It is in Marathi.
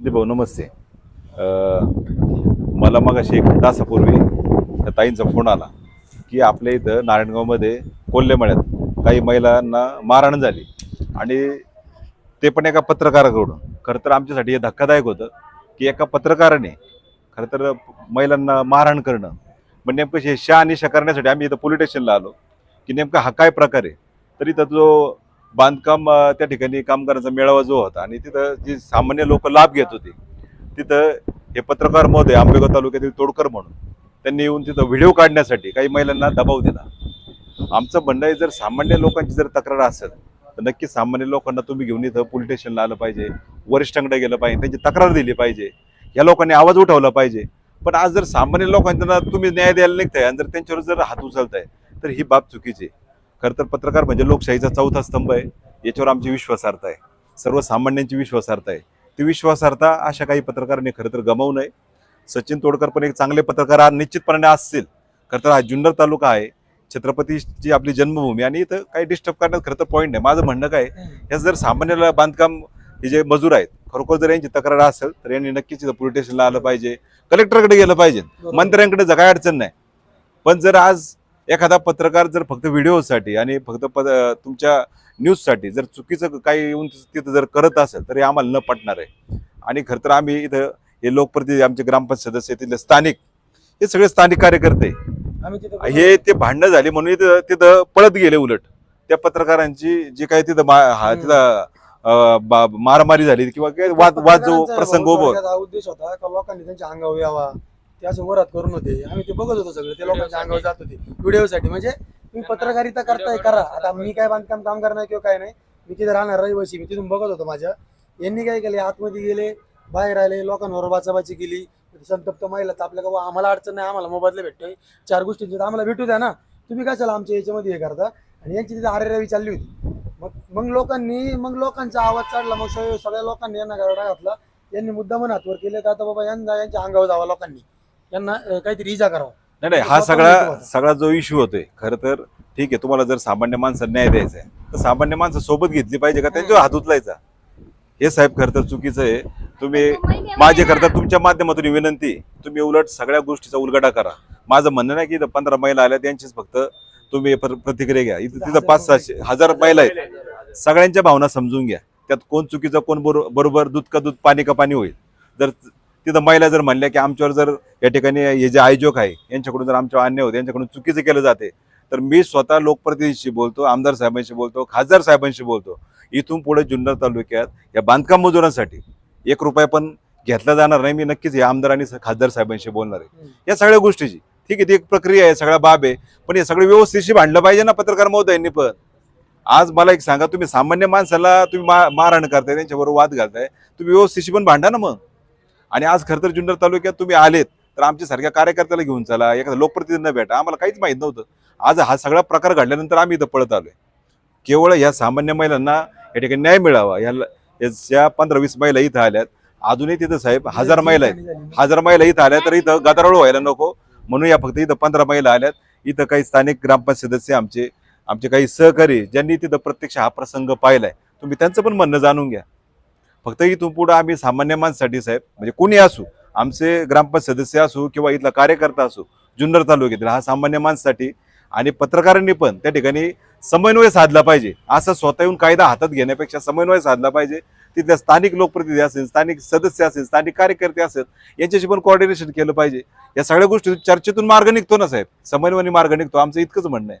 भाऊ नमस्ते. मला मग अशी एक तासापूर्वी ताईंचा फोन आला की आपल्या इथं नारायणगावमध्ये कोल्हेमळ्यात काही महिलांना मारहाण झाली आणि ते पण एका पत्रकाराकडून. खरं तर आमच्यासाठी हे धक्कादायक होतं की एका पत्रकाराने खरं तर महिलांना मारहाण करणं. मग नेमकं हे आणि करण्यासाठी आम्ही इथं पोलीस स्टेशनला आलो की नेमका हा काय प्रकार आहे? तर इथं जो बांधकाम त्या ठिकाणी कामगारांचा मेळावा जो होता आणि तिथं जी सामान्य लोक लाभ घेत होते तिथं हे पत्रकार महोदय आंबेगाव तालुक्यातील तोडकर म्हणून त्यांनी येऊन तिथं व्हिडिओ काढण्यासाठी काही महिलांना दबाव दिला. आमचं म्हणणं आहे जर सामान्य लोकांची जर तक्रार असेल तर नक्की सामान्य लोकांना तुम्ही घेऊन इथं पोलीस स्टेशनला आलं पाहिजे वरिष्ठांकडे गेलं पाहिजे त्यांची तक्रार दिली पाहिजे या लोकांनी आवाज उठवला पाहिजे. पण आज जर सामान्य लोकांना तुम्ही न्याय द्यायला निघताय आणि जर त्यांच्यावर जर हात उचलताय तर ही बाब चुकीची आहे. खरं तर पत्रकार म्हणजे लोकशाहीचा चौथा स्तंभ आहे. याच्यावर आमची विश्वासार्हता आहे. सर्वसामान्यांची विश्वासार्हता आहे. ती विश्वासार्हता अशा काही पत्रकारांनी खरं तर गमावू नये. सचिन तोडकर पण एक चांगले पत्रकार निश्चितपणे असतील. खरं तर हा जुन्नर तालुका आहे. छत्रपतीची आपली जन्मभूमी आणि इथं काही डिस्टर्ब करण्यात खरं तर पॉईंट नाही. माझं म्हणणं काय या जर सामान्य बांधकाम हे जे मजूर आहेत खरोखर जर यांची तक्रार असेल तर यांनी नक्कीच इथं पोलीस स्टेशनला आलं पाहिजे. कलेक्टरकडे गेलं पाहिजे. मंत्र्यांकडे काही अडचण नाही. पण जर आज एखादा पत्रकार जर फक्त व्हिडिओसाठी आणि फक्त पद तुमच्या न्यूजसाठी जर चुकीचं काही येऊन तिथं जर करत असेल तर हे आम्हाला न पटणार आहे. आणि खरं तर आम्ही इथं हे लोकप्रतिनिधी आमचे ग्रामपंचायत सदस्य तिथले स्थानिक हे सगळे स्थानिक कार्यकर्ते. हे ते भांडणं झाली म्हणून इथं तिथं पळत गेले उलट. त्या पत्रकारांची जी काही तिथं हा. तिथं मारामारी झाली किंवा वाद वाद जो प्रसंग उभं. होता लोकांनी त्यांच्या अंगावर यावा? ते असं वरात करून होते. आम्ही ते बघत होतो सगळं. ते लोकांच्या अंगावर जात होते. व्हिडिओसाठी म्हणजे तुम्ही पत्रकारिता करताय करा. आता मी काय बांधकाम काम करणार किंवा काय नाही. मी तिथे राहणार रहिवासी. मी तिथून बघत होतो माझ्या. यांनी काय केले? आतमध्ये गेले बाहेर आले लोकांवर बाचाबाची केली. संतप्त महिला तर आपल्या का आम्हाला अडचण नाही. आम्हाला मोबदला भेटतोय. चार गोष्टींची आम्हाला भेटू द्या ना. तुम्ही काय चला आमच्या याच्यामध्ये हे करता? आणि यांची तिथे आरेरावी चालली होती. मग मग लोकांनी मग लोकांचा आवाज चढला मग सगळे- सगळ्या लोकांनी यांना घातला. यांनी मुद्दामन हातवर केले. तर आता बाबा यांना यांच्या अंगावर जावा लोकांनी. यांना अं, काहीतरी इजा करावा. नाही नाही हा सगळा. सगळा जो इश्यू होतोय खरं तर ठीक आहे तुम्हाला जर सामान्य माणसाला न्याय द्यायचा आहे तर सामान्य माणसं सोबत घेतली पाहिजे का? त्यांच्यावर हात उचलायचा. हे साहेब खरं तर चुकीचं आहे. तुम्ही माझे खरं तर तुमच्या माध्यमातून विनंती तुम्ही उलट सगळ्या गोष्टीचा उलगडा करा. माझं म्हणणं नाही की इथं पंधरा महिला आल्या त्यांचीच फक्त तुम्ही प्र- प्रतिक्रिया घ्या. इथं तिथं पाच सहाशे हजार महिला आहेत. सगळ्यांच्या भावना समजून घ्या. त्यात कोण चुकीचं कोण बरो- बरोबर दूध का दूध पाणी का पाणी होईल. जर तिथं महिला जर म्हणल्या की आमच्यावर जर या ठिकाणी हे जे आयोजक आहे यांच्याकडून जर आमच्यावर अन्याय होते यांच्याकडून चुकीचं केलं जाते तर मी स्वतः लोकप्रतिनिधीशी बोलतो आमदार साहेबांशी बोलतो खासदार साहेबांशी बोलतो. इथून पुढे जुन्नर तालुक्यात या बांधकाम मजुरांसाठी एक रुपया पण घेतला जाणार नाही. मी नक्कीच या आमदार आणि खासदार साहेबांशी बोलणार आहे. या सगळ्या गोष्टीची. ठीक आहे ती एक प्रक्रिया आहे सगळ्या बाब आहे. पण हे सगळं व्यवस्थेशी भांडलं पाहिजे ना पत्रकार महोदयांनी पण. आज मला एक सांगा तुम्ही सामान्य माणसाला तुम्ही मा मारहाण करताय त्यांच्याबरोबर वाद घालताय. तुम्ही व्यवस्थेशी पण भांडा ना मग. आणि आज खरं तर जुन्नर तालुक्यात तुम्ही आलेत तर आमच्या सारख्या कार्यकर्त्याला घेऊन चला एखादा लोकप्रतिनिधींना भेटा. आम्हाला काहीच माहीत नव्हतं. आज हा सगळा प्रकार घडल्यानंतर आम्ही इथं पळत आलोय. केवळ ह्या सामान्य महिलांना या ठिकाणी न्याय मिळावा. या पंधरा वीस महिला इथं आल्यात अजूनही तिथं साहेब हजार महिला आहेत. हजार महिला इथं आल्या तर इथं गदारोळ व्हायला नको. म्हणून या फक्त इथं पंधरा महिला आल्यात. इथं काही स्थानिक ग्रामपंचायत सदस्य आमचे आमचे काही सहकारी ज्यांनी तिथं प्रत्यक्ष हा प्रसंग पाहिलाय. तुम्ही त्यांचं पण म्हणणं जाणून घ्या. फक्त इथून पुढं आम्ही सामान्य माणसासाठी साहेब म्हणजे कोणी असू आमचे ग्रामपंचायत सदस्य असू किंवा इथला कार्यकर्ता असू जुन्नर तालुक्यातील हा सामान्य माणसासाठी आणि पत्रकारांनी पण त्या ठिकाणी समन्वय साधला पाहिजे. असं स्वतः येऊन कायदा हातात घेण्यापेक्षा समन्वय साधला पाहिजे. तिथल्या स्थानिक लोकप्रतिनिधी असेल स्थानिक सदस्य असेल स्थानिक कार्यकर्ते असेल यांच्याशी पण कोऑर्डिनेशन केलं पाहिजे. या सगळ्या गोष्टी चर्चेतून मार्ग निघतो ना साहेब. समन्वयाने मार्ग निघतो आमचं इतकंच म्हणणं आहे.